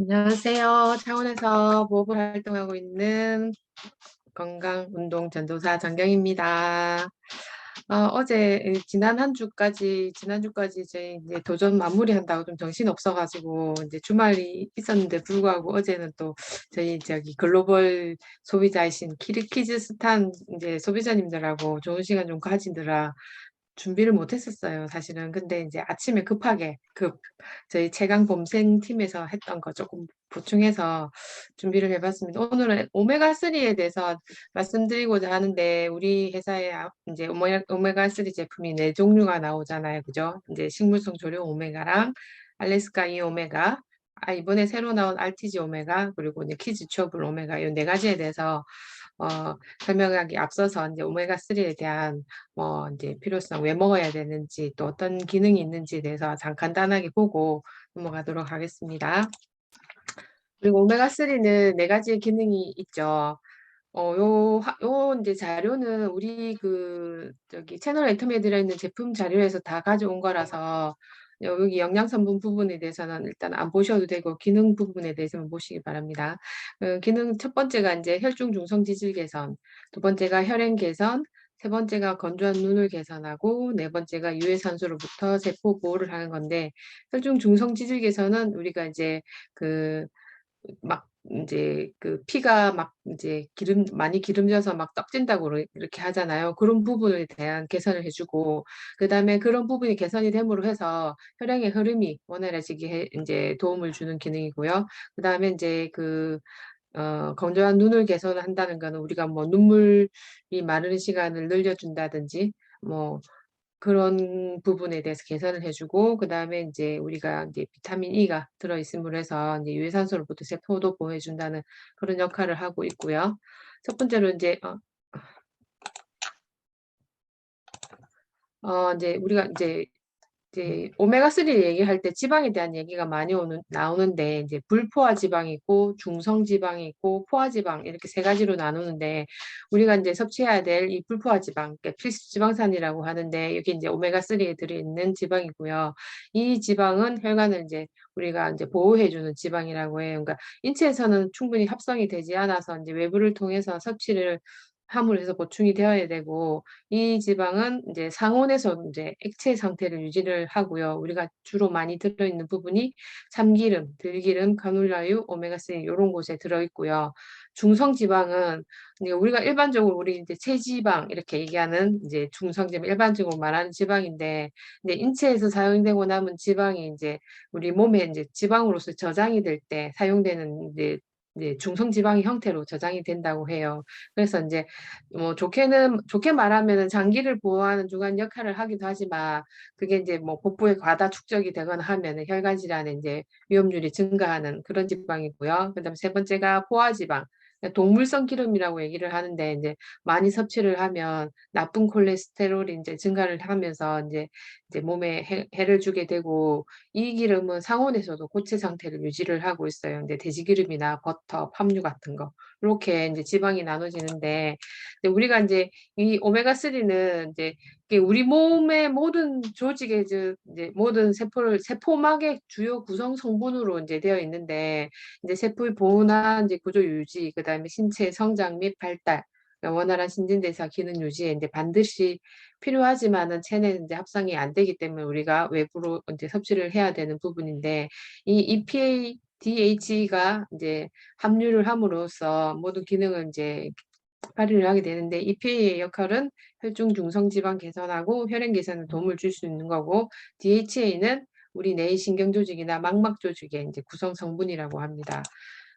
안녕하세요. 창원에서 보호부 활동하고 있는 건강운동 전도사 정경입니다. 어, 제 지난 한 주까지 지난 주까지 저희 이제 도전 마무리한다고 좀 정신 없어가지고 이제 주말이 있었는데 불구하고 어제는 또 저희 저기 글로벌 소비자이신 키르키즈스탄 이제 소비자님들하고 좋은 시간 좀 가지느라 준비를 못 했었어요, 사실은. 근데 이제 아침에 급하게 급 저희 최강 범생 팀에서 했던 거 조금 보충해서 준비를 해 봤습니다. 오늘은 오메가 3에 대해서 말씀드리고자 하는데 우리 회사에 아, 이제 오메가 3 제품이 네 종류가 나오잖아요. 그죠? 이제 식물성 조류 오메가랑 알래스카 이 오메가 아, 이번에 새로 나온 RTG 오메가 그리고 이제 키즈 추어블 오메가 이네 가지에 대해서 어, 설명하기 앞서서 이제 오메가3에 대한 뭐 이제 필요성, 왜 먹어야 되는지 또 어떤 기능이 있는지에 대해서 잠깐 간단하게 보고 넘어가도록 하겠습니다. 그리고 오메가3는 네 가지의 기능이 있죠. 어, 요, 요 이제 자료는 우리 그 저기 채널 애텀에 들어있는 제품 자료에서 다 가져온 거라서 여기 영양성분 부분에 대해서는 일단 안 보셔도 되고 기능 부분에 대해서만 보시기 바랍니다. 어, 기능 첫 번째가 이제 혈중 중성 지질 개선, 두 번째가 혈행 개선, 세 번째가 건조한 눈을 개선하고 네 번째가 유해산소로부터 세포 보호를 하는 건데 혈중 중성 지질 개선은 우리가 이제 그막 이제 그 피가 막 이제 기름 많이 기름져서 막 떡진다고 이렇게 하잖아요. 그런 부분에 대한 개선을 해주고 그다음에 그런 부분이 개선이 됨으로 해서 혈행의 흐름이 원활해지게 해, 이제 도움을 주는 기능이고요. 그다음에 이제 그 어, 건조한 눈을 개선한다는 거는 우리가 뭐 눈물이 마르는 시간을 늘려준다든지 뭐 그런 부분에 대해서 개선을 해 주고 그 다음에 이제 우리가 이제 비타민 E가 들어 있음으로 해서 이제 유해산소로부터 세포도 보호해 준다는 그런 역할을 하고 있고요. 첫 번째로 이제 어, 어 이제 우리가 이제 이제 오메가3 얘기할 때 지방에 대한 얘기가 많이 오는, 나오는데 이제 불포화 지방이 있고 중성 지방이 있고 포화 지방 이렇게 세 가지로 나누는데 우리가 이제 섭취해야 될 이 불포화 지방, 그러니까 필수 지방산이라고 하는데 여기 이제 오메가3에 들어있는 지방이고요. 이 지방은 혈관을 이제 우리가 이제 보호해주는 지방이라고 해요. 그러니까 인체에서는 충분히 합성이 되지 않아서 이제 외부를 통해서 섭취를 함으로 해서 보충이 되어야 되고 이 지방은 이제 상온에서 이제 액체 상태를 유지를 하고요. 우리가 주로 많이 들어있는 부분이 참기름, 들기름, 카놀라유, 오메가3 이런 곳에 들어있고요. 중성 지방은 우리가 일반적으로 우리 이제 체지방 이렇게 얘기하는 이제 중성 지방 일반적으로 말하는 지방인데 이제 인체에서 사용되고 남은 지방이 이제 우리 몸에 이제 지방으로서 저장이 될 때 사용되는 이제 이제 중성 지방의 형태로 저장이 된다고 해요. 그래서 이제 뭐 좋게는 좋게 말하면은 장기를 보호하는 중간 역할을 하기도 하지만 그게 이제 뭐 복부에 과다 축적이 되거나 하면은 혈관 질환에 이제 위험률이 증가하는 그런 지방이고요. 그다음에 세 번째가 포화 지방. 동물성 기름이라고 얘기를 하는데 이제 많이 섭취를 하면 나쁜 콜레스테롤이 이제 증가를 하면서 이제 이제 몸에 해, 해를 주게 되고 이 기름은 상온에서도 고체 상태를 유지를 하고 있어요. 근데 돼지 기름이나 버터, 팜유 같은 거 이렇게 이제 지방이 나눠지는데 우리가 이제 이 오메가 3는 이제 우리 몸의 모든 조직의 이제 모든 세포를 세포막의 주요 구성 성분으로 이제 되어 있는데 이제 세포의 보호나 이제 구조 유지 그다음에 신체 성장 및 발달 원활한 신진대사 기능 유지에 이제 반드시 필요하지만은 체내 이제 합성이 안 되기 때문에 우리가 외부로 이제 섭취를 해야 되는 부분인데 이 EPA DH가 이제 함유를 함으로써 모든 기능을 이제 발휘를 하게 되는데 EPA의 역할은 혈중 중성 지방 개선하고 혈행 개선에 도움을 줄 수 있는 거고 DHA는 우리 뇌 신경 조직이나 망막 조직의 이제 구성 성분이라고 합니다.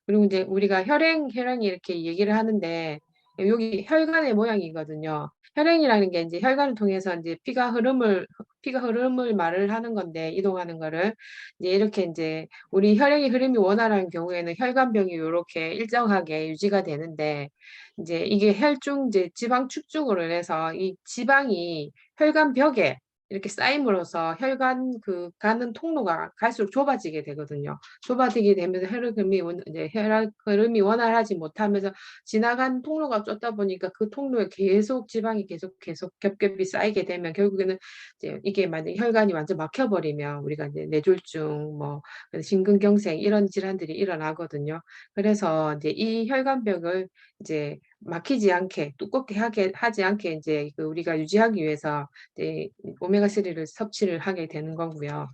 그리고 이제 우리가 혈행 혈행이 이렇게 얘기를 하는데 여기 혈관의 모양이거든요. 혈행이라는 게 이제 혈관을 통해서 이제 피가 흐름을 피가 흐름을 말을 하는 건데 이동하는 거를 이제 이렇게 이제 우리 혈액의 흐름이 원활한 경우에는 혈관병이 이렇게 일정하게 유지가 되는데 이제 이게 혈중 이제 지방 축중으로 해서 이 지방이 혈관벽에 이렇게 쌓임으로써 혈관 그 가는 통로가 갈수록 좁아지게 되거든요. 좁아지게 되면서 혈흔이 원- 이제 혈액 흐름이 원활하지 못하면서 지나간 통로가 좁다 보니까 그 통로에 계속 지방이 계속 계속 겹겹이 쌓이게 되면 결국에는 이제 이게 만약 혈관이 완전 막혀버리면 우리가 이제 뇌졸중, 뭐 심근경색 이런 질환들이 일어나거든요. 그래서 이제 이 혈관벽을 이제 막히지 않게 두껍게 하게 하지 않게 이제 그 우리가 유지하기 위해서 이제 오메가 3를 섭취를 하게 되는 거고요.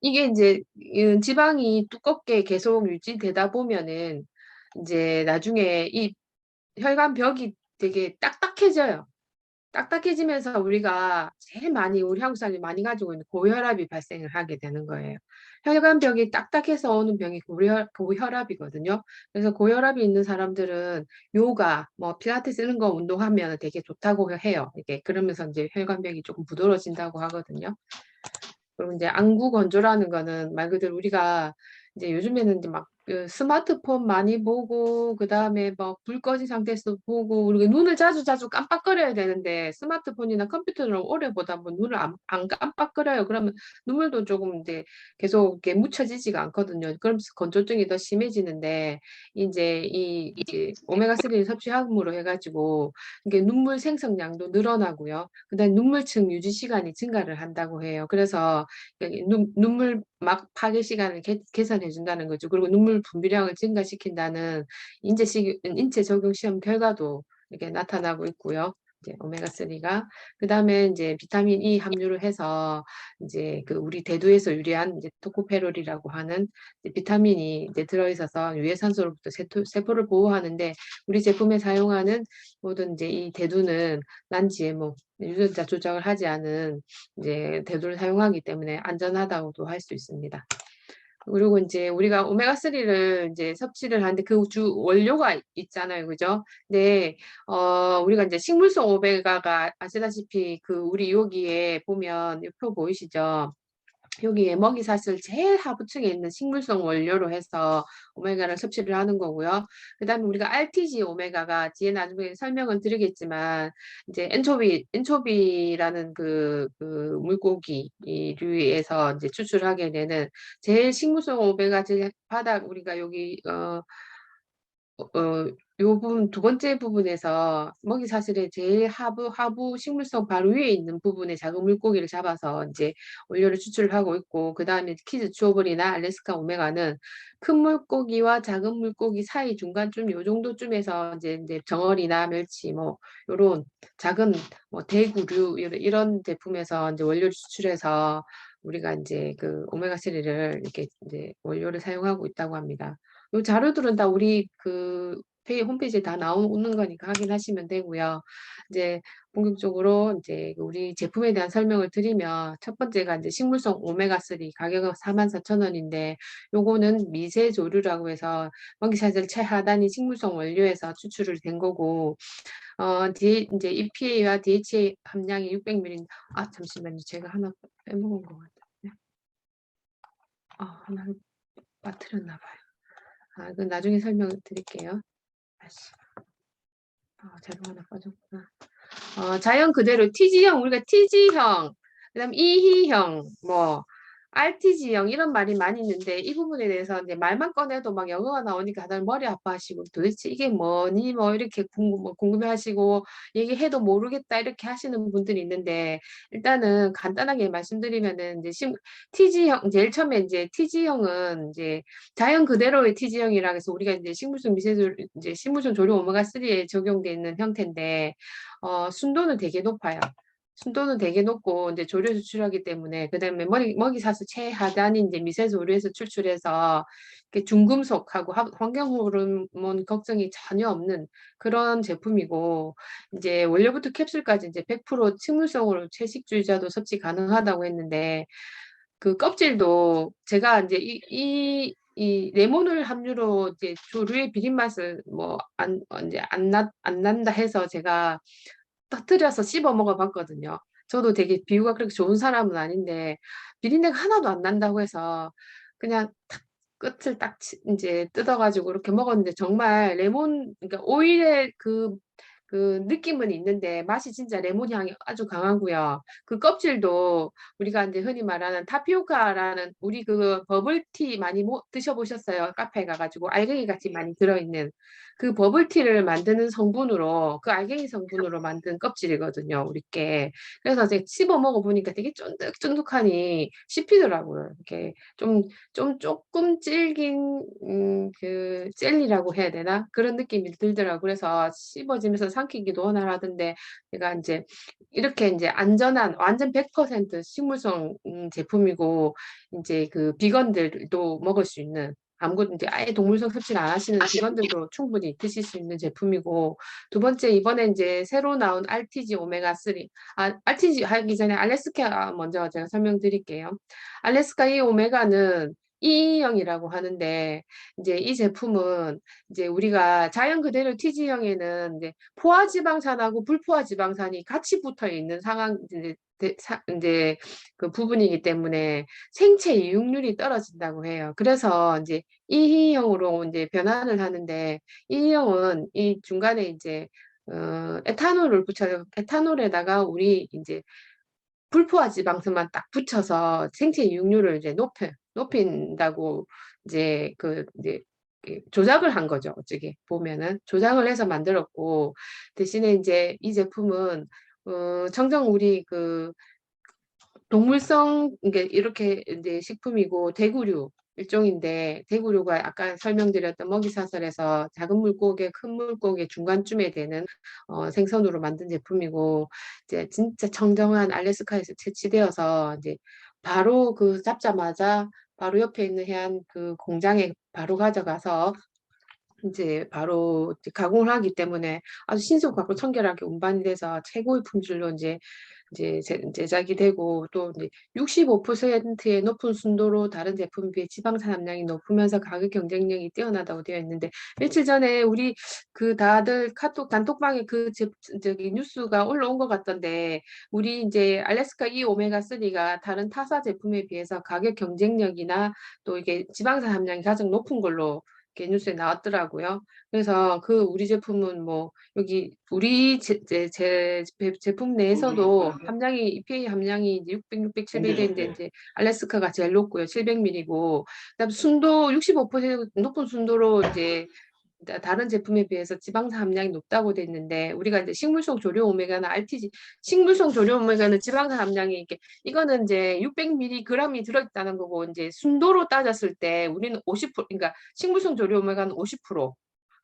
이게 이제 이 지방이 두껍게 계속 유지되다 보면은 이제 나중에 이 혈관 벽이 되게 딱딱해져요. 딱딱해지면서 우리가 제일 많이 우리 한국 사람들이 많이 가지고 있는 고혈압이 발생을 하게 되는 거예요. 혈관벽이 딱딱해서 오는 병이 고혈, 고혈압이거든요. 그래서 고혈압이 있는 사람들은 요가, 뭐 필라테스 이런 거 운동하면 되게 좋다고 해요. 이게 그러면서 이제 혈관벽이 조금 부드러워진다고 하거든요. 그리고 이제 안구 건조라는 거는 말 그대로 우리가 이제 요즘에는 이제 막 그 스마트폰 많이 보고 그다음에 뭐불 꺼진 상태에서 보고 그리고 눈을 자주 자주 깜빡거려야 되는데 스마트폰이나 컴퓨터를 오래 보다 보면 눈을 안, 안 깜빡거려요. 그러면 눈물도 조금 이제 계속 이렇게 묻혀지지가 않거든요. 그러면서 건조증이 더 심해지는데 이제 이 이제 오메가3 섭취함으로 해가지고 이게 눈물 생성량도 늘어나고요. 그다음에 눈물층 유지 시간이 증가를 한다고 해요. 그래서 그 눈, 눈물 막 파괴 시간을 개, 개선해 준다는 거죠. 그리고 눈물 분비량을 증가시킨다는 인체 시, 인체 적용 시험 결과도 이렇게 나타나고 있고요. 이제 오메가3가 그 다음에 이제 비타민 E 함유를 해서 이제 그 우리 대두에서 유래한 이제 토코페롤이라고 하는 비타민이 이제 들어 있어서 유해산소로부터 세토, 세포를 보호하는데 우리 제품에 사용하는 모든 이제 이 대두는 난GMO 유전자 조작을 하지 않은 이제 대두를 사용하기 때문에 안전하다고도 할 수 있습니다. 그리고 이제 우리가 오메가3를 이제 섭취를 하는데 그 주 원료가 있잖아요. 그죠? 근데, 어, 우리가 이제 식물성 오메가가 아시다시피 그 우리 여기에 보면 이표 보이시죠? 여기에 먹이사슬 제일 하부층에 있는 식물성 원료로 해서 오메가를 섭취를 하는 거고요. 그 다음에 우리가 RTG 오메가가 뒤에 나중에 설명은 드리겠지만 이제 엔초비, 엔초비라는 그, 그 물고기류에서 이제 추출하게 되는 제일 식물성 오메가 제일 바닥 우리가 여기 어, 어, 요 부분 두 번째 부분에서 먹이 사슬의 제일 하부 하부 식물성 바로 위에 있는 부분에 작은 물고기를 잡아서 이제 원료를 추출을 하고 있고 그 다음에 키즈 추어블이나 알래스카 오메가는 큰 물고기와 작은 물고기 사이 중간쯤 요 정도쯤에서 이제 이제 정어리나 멸치 뭐 요런 작은 뭐 대구류 이런, 이런 제품에서 이제 원료를 추출해서 우리가 이제 그 오메가 3를 이렇게 이제 원료를 사용하고 있다고 합니다. 요 자료들은 다 우리 그 페이 홈페이지에 다 나오는 거니까 확인하시면 되고요. 이제 본격적으로 이제 우리 제품에 대한 설명을 드리면 첫 번째가 이제 식물성 오메가3 가격은 44,000원인데 요거는 미세 조류라고 해서 먹이사슬 최하단이 식물성 원료에서 추출을 된 거고 어, D, 이제 EPA와 DHA 함량이 600ml. 아, 잠시만요. 제가 하나 빼먹은 것 같아요. 아, 하나를 빠뜨렸나 봐요. 아, 그 나중에 설명을 드릴게요. 다시. 아, 자료 하나 빠졌구나. 어, 자연 그대로 TG형, 우리가 TG형, 그 다음 E희형, 뭐, RTG형 이런 말이 많이 있는데 이 부분에 대해서 이제 말만 꺼내도 막 영어가 나오니까 다들 머리 아파하시고 도대체 이게 뭐니 뭐 이렇게 궁금, 뭐 궁금해하시고 얘기해도 모르겠다 이렇게 하시는 분들이 있는데 일단은 간단하게 말씀드리면은 이제 심, TG형 제일 처음에 이제 TG형은 이제 자연 그대로의 TG형이라 해서 우리가 이제 식물성 미세조 이제 식물성 조류 오메가 3에 적용돼 있는 형태인데 어, 순도는 되게 높아요. 순도는 되게 높고 이제 조류 추출하기 때문에 그다음에 머리 먹이 사슬 최하단이 이제 미세 조류에서 추출해서 중금속하고 하- 환경 호르몬 걱정이 전혀 없는 그런 제품이고 이제 원료부터 캡슐까지 이제 100% 식물성으로 채식주의자도 섭취 가능하다고 했는데 그 껍질도 제가 이제 이, 이, 이 레몬을 함유로 이제 조류의 비린 맛을 뭐 안 이제 안, 나, 안 난다 해서 제가 터뜨려서 씹어 먹어봤거든요. 저도 되게 비유가 그렇게 좋은 사람은 아닌데 비린내가 하나도 안 난다고 해서 그냥 탁 끝을 딱 치- 이제 뜯어가지고 이렇게 먹었는데 정말 레몬 그러니까 오일의 그, 그 느낌은 있는데 맛이 진짜 레몬 향이 아주 강하고요. 그 껍질도 우리가 이제 흔히 말하는 타피오카라는 우리 그 버블티 많이 모, 드셔보셨어요? 카페 가가지고 알갱이 같이 많이 들어있는 그 버블티를 만드는 성분으로 그 알갱이 성분으로 만든 껍질이거든요. 우리 께. 그래서 이제 씹어 먹어보니까 되게 쫀득쫀득하니 씹히더라고요. 이렇게 좀, 좀 조금 질긴 음, 그 젤리라고 해야 되나? 그런 느낌이 들더라고요. 그래서 씹어지면서 삼키기도 원활하던데 제가 이제 이렇게 이제 안전한 완전 100% 식물성 음, 제품이고 이제 그 비건들도 먹을 수 있는 아무것도 이제 아예 동물성 섭취를 안 하시는 직원들도 충분히 드실 수 있는 제품이고 두 번째 이번에 이제 새로 나온 RTG 오메가 3 아, RTG 하기 전에 알래스카 먼저 제가 설명드릴게요. 알래스카 이 오메가는 E형이라고 하는데 이제 이 제품은 이제 우리가 자연 그대로 TG형에는 이제 포화 지방산하고 불포화 지방산이 같이 붙어 있는 상황 이제 이제 그 부분이기 때문에 생체 이육률이 떨어진다고 해요. 그래서 이제 E형으로 이제 변환을 하는데 E형은 이 중간에 이제 어, 에탄올을 붙여서 에탄올에다가 우리 이제 불포화 지방산만 딱 붙여서 생체 이육률을 이제 높여 높인다고 이제 그 이제 조작을 한 거죠. 어떻게 보면은 조작을 해서 만들었고 대신에 이제 이 제품은 어, 청정 우리 그 동물성 이게 이렇게 이제 식품이고 대구류 일종인데 대구류가 아까 설명드렸던 먹이사슬에서 작은 물고기, 큰 물고기 중간쯤에 되는 어, 생선으로 만든 제품이고 이제 진짜 청정한 알래스카에서 채취되어서 이제 바로 그 잡자마자 바로 옆에 있는 해안 그 공장에 바로 가져가서 이제 바로 이제 가공을 하기 때문에 아주 신속하고 청결하게 운반이 돼서 최고의 품질로 이제 이제 제작이 되고 또 이제 65%의 높은 순도로 다른 제품 비해 지방산 함량이 높으면서 가격 경쟁력이 뛰어나다고 되어 있는데 며칠 전에 우리 그 다들 카톡 단톡방에 그 제, 저기 뉴스가 올라온 것 같던데 우리 이제 알래스카 이 오메가 3가 다른 타사 제품에 비해서 가격 경쟁력이나 또 이게 지방산 함량이 가장 높은 걸로 이렇게 뉴스에 나왔더라고요. 그래서 그 우리 제품은 뭐 여기 우리 제, 제, 제 제품 내에서도 함량이 EPA 함량이 이제 600, 600, 700인데 이제 알래스카가 제일 높고요. 700ml고 그다음 순도 65% 높은 순도로 이제 다른 제품에 비해서 지방산 함량이 높다고 돼 있는데 우리가 이제 식물성 조류 오메가나 RTG 식물성 조류 오메가는 지방산 함량이 이게 이거는 이제 600mg이 들어 있다는 거고 이제 순도로 따졌을 때 우리는 50% 그러니까 식물성 조류 오메가는 50%.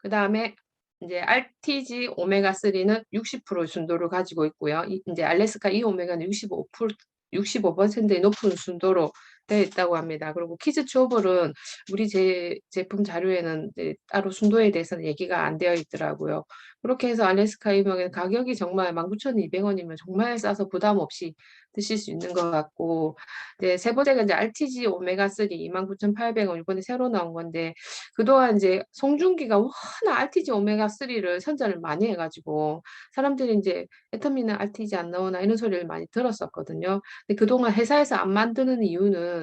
그 다음에 이제 RTG 오메가 3는 60% 순도를 가지고 있고요. 이제 알래스카 이 오메가는 65% 65%의 높은 순도로 되어 있다고 합니다. 그리고 키즈 초벌은 우리 제 제품 자료에는 따로 순도에 대해서는 얘기가 안 되어 있더라고요. 그렇게 해서 알래스카 이명의 가격이 정말 19,200원이면 정말 싸서 부담 없이 드실 수 있는 것 같고 이제 세 번째가 이제 RTG 오메가 3 29,800원 이번에 새로 나온 건데 그동안 이제 송중기가 워낙 RTG 오메가 3를 선전을 많이 해가지고 사람들이 이제 에터미는 RTG 안 나오나 이런 소리를 많이 들었었거든요. 근데 그동안 회사에서 안 만드는 이유는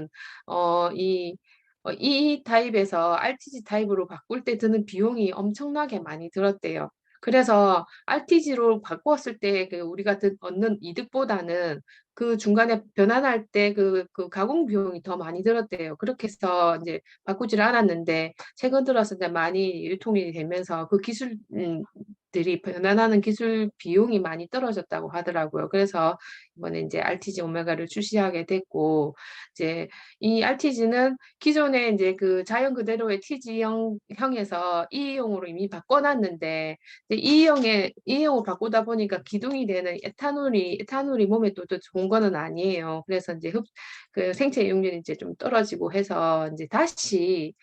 어 이 어, 이 타입에서 RTG 타입으로 바꿀 때 드는 비용이 엄청나게 많이 들었대요. 그래서 RTG로 바꾸었을 때 그 우리가 얻는 이득보다는 그 중간에 변환할 때 그 그 가공 비용이 더 많이 들었대요. 그렇게 해서 이제 바꾸지를 않았는데 최근 들어서 이제 많이 유통이 되면서 그 기술 음, 들이 변환하는 기술 비용이 많이 떨어졌다고 하더라고요. 그래서 이번에 이제 RTG 오메가를 출시하게 됐고 이제 이 RTG는 기존에 이제 그 자연 그대로의 TG형 형에서 E형으로 이미 바꿔놨는데 E형에 E형으로 바꾸다 보니까 기둥이 되는 에탄올이 에탄올이 몸에 또, 또 좋은 거는 아니에요. 그래서 이제 흡, 그 생체 이용률이 이제 좀 떨어지고 해서 이제 다시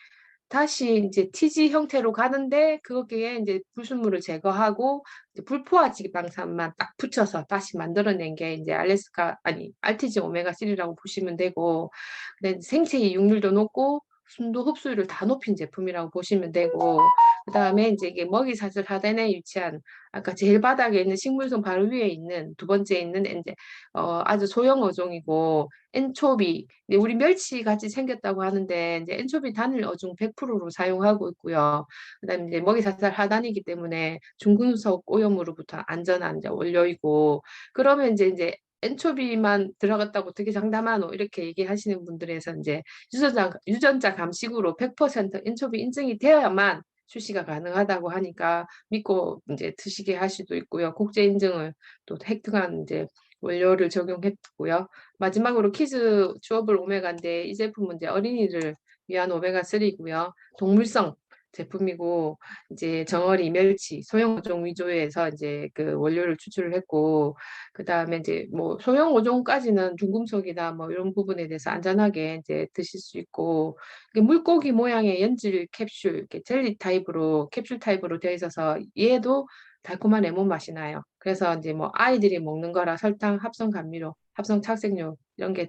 다시 이제 TG 형태로 가는데 거기에 이제 불순물을 제거하고 불포화 지방산만 딱 붙여서 다시 만들어낸 게 이제 알래스카 아니 RTG 오메가 3라고 보시면 되고 근데 생체 이육률도 높고 순도 흡수율을 다 높인 제품이라고 보시면 되고 그 다음에 이제 이게 먹이 사슬 하단에 위치한 아까 제일 바닥에 있는 식물성 바로 위에 있는 두 번째 있는 이제 어 아주 소형 어종이고 엔초비 우리 멸치 같이 생겼다고 하는데 이제 엔초비 단일 어종 100%로 사용하고 있고요. 그다음에 이제 먹이 사슬 하단이기 때문에 중금속 오염으로부터 안전한 이제 원료이고 그러면 이제 이제 엔초비만 들어갔다고 되게 장담하노 이렇게 얘기하시는 분들에서 이제 유전자 유전자 감식으로 100% 엔초비 인증이 되어야만 출시가 가능하다고 하니까 믿고 이제 드시게 할 수도 있고요. 국제 인증을 또 획득한 이제 원료를 적용했고요. 마지막으로 키즈 주어블 오메가인데 이 제품은 이제 어린이를 위한 오메가 3고요. 동물성 제품이고 이제 정어리, 멸치, 소형 어종 위주에서 이제 그 원료를 추출을 했고 그 다음에 이제 뭐 소형 어종까지는 중금속이나 뭐 이런 부분에 대해서 안전하게 이제 드실 수 있고 물고기 모양의 연질 캡슐 이렇게 젤리 타입으로 캡슐 타입으로 되어 있어서 얘도 달콤한 레몬 맛이 나요. 그래서 이제 뭐 아이들이 먹는 거라 설탕, 합성 감미료, 합성 착색료 이런 게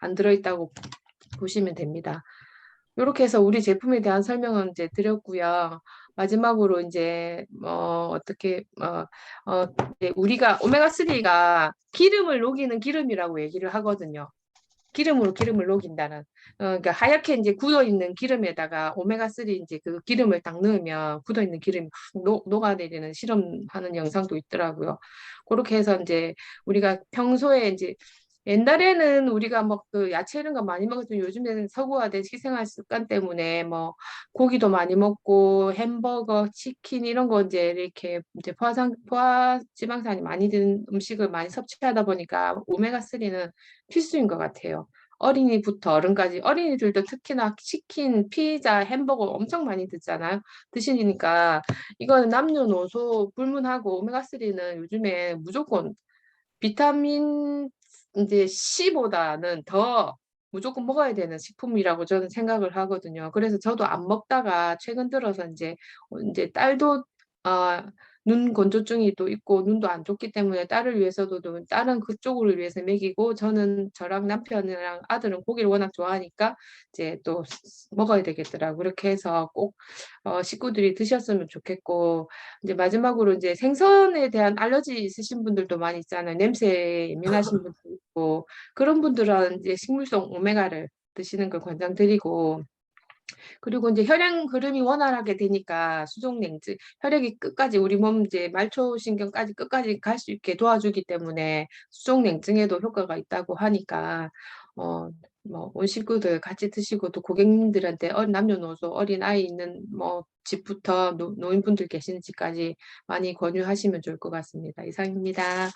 안 들어있다고 보시면 됩니다. 요렇게 해서 우리 제품에 대한 설명은 이제 드렸고요. 마지막으로 이제 뭐 어떻게 어, 어 우리가 오메가 3가 기름을 녹이는 기름이라고 얘기를 하거든요. 기름으로 기름을 녹인다는. 어, 그러니까 하얗게 이제 굳어 있는 기름에다가 오메가 3 이제 그 기름을 딱 넣으면 굳어 있는 기름이 훅 녹, 녹아내리는 실험하는 영상도 있더라고요. 그렇게 해서 이제 우리가 평소에 이제 옛날에는 우리가 뭐 그 야채 이런 거 많이 먹었지만 요즘에는 서구화된 식생활 습관 때문에 뭐 고기도 많이 먹고 햄버거, 치킨 이런 거 이제 이렇게 이제 포화상 포화 지방산이 많이 든 음식을 많이 섭취하다 보니까 오메가 3는 필수인 것 같아요. 어린이부터 어른까지 어린이들도 특히나 치킨, 피자, 햄버거 엄청 많이 드잖아요. 드시니까 이거는 남녀노소 불문하고 오메가 3는 요즘에 무조건 비타민 이제 C보다는 더 무조건 먹어야 되는 식품이라고 저는 생각을 하거든요. 그래서 저도 안 먹다가 최근 들어서 이제 어 인제 딸도 아 눈 건조증이 또 있고 눈도 안 좋기 때문에 딸을 위해서도 또 딸은 그쪽을 위해서 먹이고 저는 저랑 남편이랑 아들은 고기를 워낙 좋아하니까 이제 또 먹어야 되겠더라고요. 그렇게 해서 꼭 어 식구들이 드셨으면 좋겠고 이제 마지막으로 이제 생선에 대한 알러지 있으신 분들도 많이 있잖아요. 냄새에 예민하신 분도 있고 그런 분들은 이제 식물성 오메가를 드시는 걸 권장드리고 그리고 이제 혈행 흐름이 원활하게 되니까 수족냉증 혈액이 끝까지 우리 몸 이제 말초신경까지 끝까지 갈 수 있게 도와주기 때문에 수족냉증에도 효과가 있다고 하니까 어 뭐온 식구들 같이 드시고 또 고객님들한테 어 남녀노소 어린 아이 있는 뭐 집부터 노 노인분들 계시는 집까지 많이 권유하시면 좋을 것 같습니다. 이상입니다.